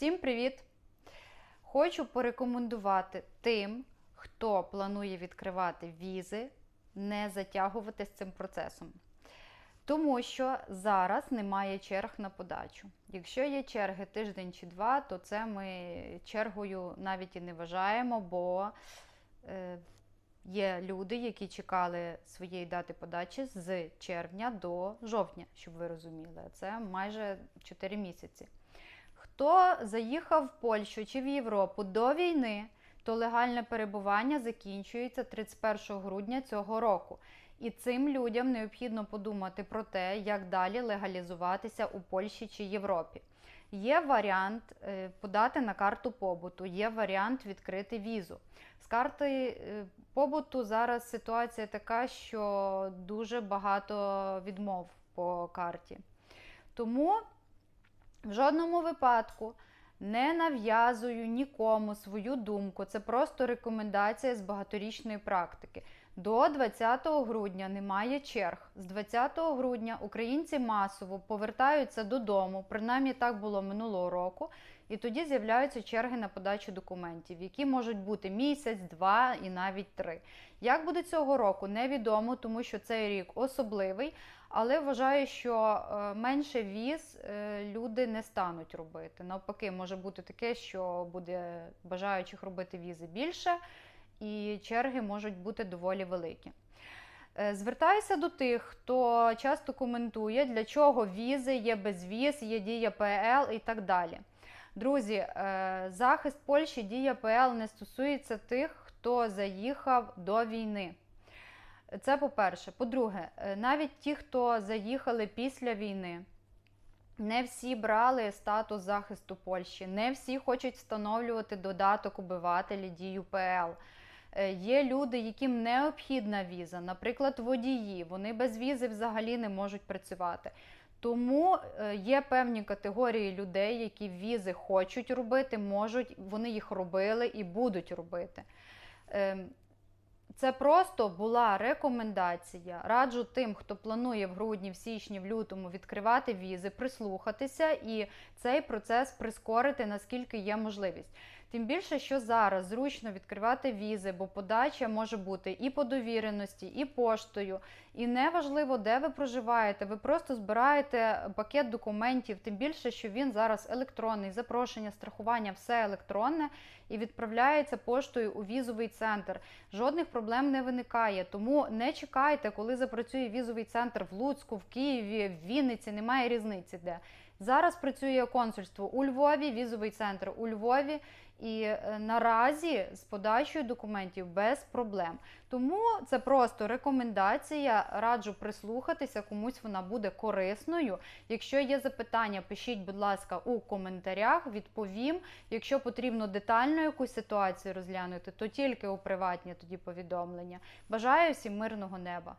Всім привіт! Хочу порекомендувати тим, хто планує відкривати візи, не затягувати з цим процесом. Тому що зараз немає черг на подачу. Якщо є черги тиждень чи два, то це ми чергою навіть і не вважаємо, бо е, є люди, які чекали своєї дати подачі з червня до жовтня, щоб ви розуміли. Це майже 4 місяці. Хто заїхав в Польщу чи в Європу до війни, то легальне перебування закінчується 31 грудня цього року. І цим людям необхідно подумати про те, як далі легалізуватися у Польщі чи Європі. Є варіант е, подати на карту побуту, є варіант відкрити візу. З карти е, побуту зараз ситуація така, що дуже багато відмов по карті. Тому в жодному випадку не нав'язую нікому свою думку. Це просто рекомендація з багаторічної практики. До 20 грудня немає черг. З 20 грудня українці масово повертаються додому, принаймні так було минулого року, і тоді з'являються черги на подачу документів, які можуть бути місяць, два і навіть три. Як буде цього року, невідомо, тому що цей рік особливий. Але вважаю, що е, менше віз е, люди не стануть робити. Навпаки, може бути таке, що буде бажаючих робити візи більше, і черги можуть бути доволі великі. Е, Звертаюся до тих, хто часто коментує, для чого візи, є безвіз, є дія ПЛ і так далі. Друзі, захист Польщі дія ПЛ не стосується тих, хто заїхав до війни. Це по-перше. По-друге, е, навіть ті, хто заїхали після війни, не всі брали статус захисту Польщі, не всі хочуть встановлювати додаток убивателі дію ПЛ. Е, є люди, яким необхідна віза, наприклад, водії. Вони без візи взагалі не можуть працювати. Тому е, є певні категорії людей, які візи хочуть робити, можуть, вони їх робили і будуть робити. Ем, це просто була рекомендація. Раджу тим, хто планує в грудні, в січні, в лютому відкривати візи, прислухатися і цей процес прискорити, наскільки є можливість. Тим більше, що зараз зручно відкривати візи, бо подача може бути і по довіреності, і поштою. І неважливо, де ви проживаєте, ви просто збираєте пакет документів, тим більше, що він зараз електронний, запрошення, страхування, все електронне і відправляється поштою у візовий центр. Жодних проблем не виникає. Тому не чекайте, коли запрацює візовий центр в Луцьку, в Києві, в Вінниці, немає різниці де. Зараз працює консульство у Львові, візовий центр у Львові, і е, наразі з подачею документів без проблем. Тому це просто рекомендація. Раджу прислухатися, комусь вона буде корисною. Якщо є запитання, пишіть, будь ласка, у коментарях, відповім. Якщо потрібно детально якусь ситуацію розглянути, то тільки у приватні тоді повідомлення. Бажаю всім мирного неба!